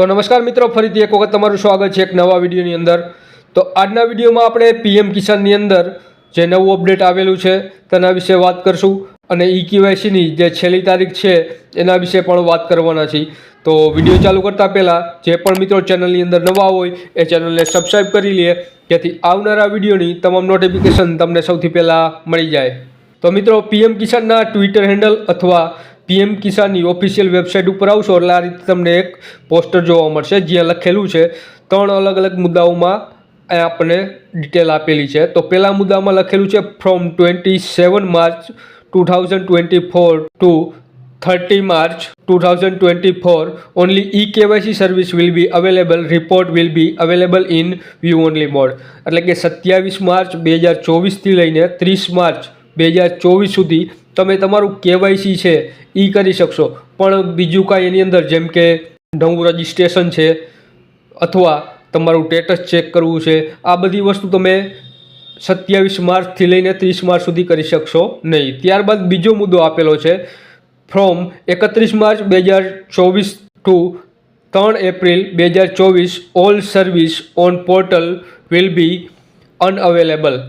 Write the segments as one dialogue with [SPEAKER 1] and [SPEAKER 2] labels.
[SPEAKER 1] તો નમસ્કાર મિત્રો, ફરીથી એક વખત તમારું સ્વાગત છે એક નવા વિડીયોની અંદર. તો આજના વિડીયોમાં આપણે પીએમ કિસાનની અંદર જે નવું અપડેટ આવેલું છે તેના વિશે વાત કરશું અને ઈ કેવાયસીની જે છેલ્લી તારીખ છે એના વિશે પણ વાત કરવાના છીએ. તો વીડિયો ચાલુ કરતાં પહેલાં જે પણ મિત્રો ચેનલની અંદર નવા હોય એ ચેનલને સબસ્ક્રાઈબ કરી લે, જેથી આવનારા વિડીયોની તમામ નોટિફિકેશન તમને સૌથી પહેલાં મળી જાય. તો મિત્રો, પીએમ કિસાનના ટ્વિટર હેન્ડલ અથવા પીએમ કિસાનની ઓફિશિયલ વેબસાઇટ ઉપર આવશો એટલે આ રીતે તમને એક પોસ્ટર જોવા મળશે, જ્યાં લખેલું છે, ત્રણ અલગ અલગ મુદ્દાઓમાં આપણને ડિટેલ આપેલી છે. તો પહેલા મુદ્દામાં લખેલું છે from twenty seven March two thousand twenty four to thirty March two thousand twenty four only e KYC service will be available report will be available in view only mode એટલે કે સત્યાવીસ માર્ચ બે હજાર ચોવીસથી લઈને ત્રીસ March બે હજાર ચોવીસ સુધી તમે તમારું કેવાયસી છે એ કરી શકશો. પણ બીજું કાંઈ એની અંદર, જેમ કે નવું રજિસ્ટ્રેશન છે, અથવા તમારું સ્ટેટસ ચેક કરવું છે, આ બધી વસ્તુ તમે સત્યાવીસ માર્ચથી લઈને ત્રીસ માર્ચ સુધી કરી શકશો નહીં. ત્યારબાદ બીજો મુદ્દો આપેલો છે, ફ્રોમ એકત્રીસ માર્ચ બે હજાર ચોવીસ ટુ ત્રણ એપ્રિલ બે હજાર ચોવીસ, all service on portal will be unavailable.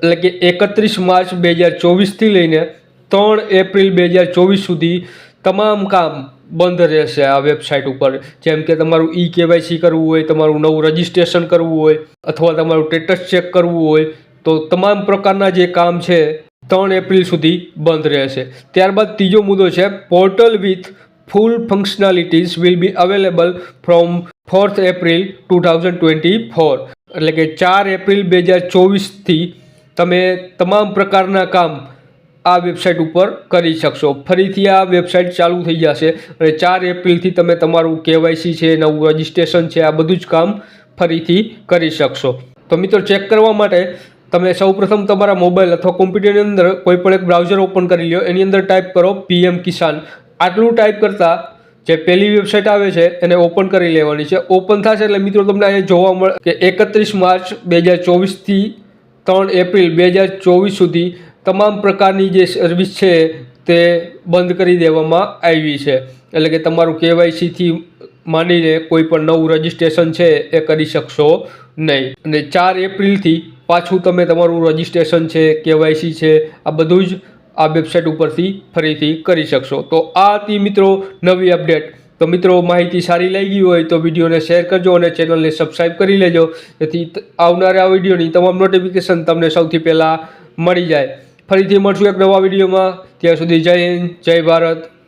[SPEAKER 1] એટલે કે એકત્રીસ માર્ચ બે હજાર ચોવીસથી લઈને ત્રણ એપ્રિલ બે હજાર ચોવીસ સુધી તમામ કામ બંધ રહેશે આ વેબસાઇટ ઉપર. જેમ કે તમારું ઈ કેવાયસી કરવું હોય, તમારું નવું રજિસ્ટ્રેશન કરવું હોય, અથવા તમારું સ્ટેટસ ચેક કરવું હોય, તો તમામ પ્રકારના જે કામ છે ત્રણ એપ્રિલ સુધી બંધ રહેશે. ત્યારબાદ ત્રીજો મુદ્દો છે, portal with full functionalities will be available from fourth April two thousand twenty four. એટલે કે ચાર એપ્રિલ બે હજાર ચોવીસથી તમે તમામ પ્રકારના કામ આ વેબસાઇટ ઉપર કરી શકશો. ફરીથી આ વેબસાઇટ ચાલુ થઈ જશે અને ચાર એપ્રિલથી તમે તમારું કેવાયસી છે, નવું રજિસ્ટ્રેશન છે, આ બધું જ કામ ફરીથી કરી શકશો. તો મિત્રો, ચેક કરવા માટે તમે સૌપ્રથમ તમારા મોબાઈલ અથવા કોમ્પ્યુટરની અંદર કોઈ પણ એક બ્રાઉઝર ઓપન કરી લો એની અંદર ટાઈપ કરો પીએમ કિસાન. આટલું ટાઈપ કરતાં જે પહેલી વેબસાઇટ આવે છે, એને ઓપન કરી લેવાની છે. ઓપન થશે એટલે મિત્રો, તમને અહીંયા જોવા મળે કે એકત્રીસ માર્ચ બે હજાર ચોવીસથી ત્રણ એપ્રિલ બે હજાર ચોવીસ સુધી તમામ પ્રકારની જે સર્વિસ છે તે બંધ કરી દેવામાં આવી છે. એટલે કે તમારું કેવાયસીથી માંડીને કોઈ પણ નવું રજિસ્ટ્રેશન છે એ કરી શકશો નહીં. અને ચાર એપ્રિલથી પાછું તમે તમારું રજિસ્ટ્રેશન છે, કેવાયસી છે, આ બધું જ આ વેબસાઇટ ઉપરથી ફરીથી કરી શકશો. તો આ હતી મિત્રો નવી અપડેટ તો મિત્રો માહિતી સારી લાગી હોય તો વિડીયોને શેર કરજો અને ચેનલને સબસ્ક્રાઈબ કરી લેજો. જેથી આવનારા વિડીયોની તમામ નોટિફિકેશન તમને સૌથી પહેલાં મળી જાય. ફરીથી મળશું એક નવા વિડીયોમાં. ત્યાં સુધી જય હિન્દ જય ભારત.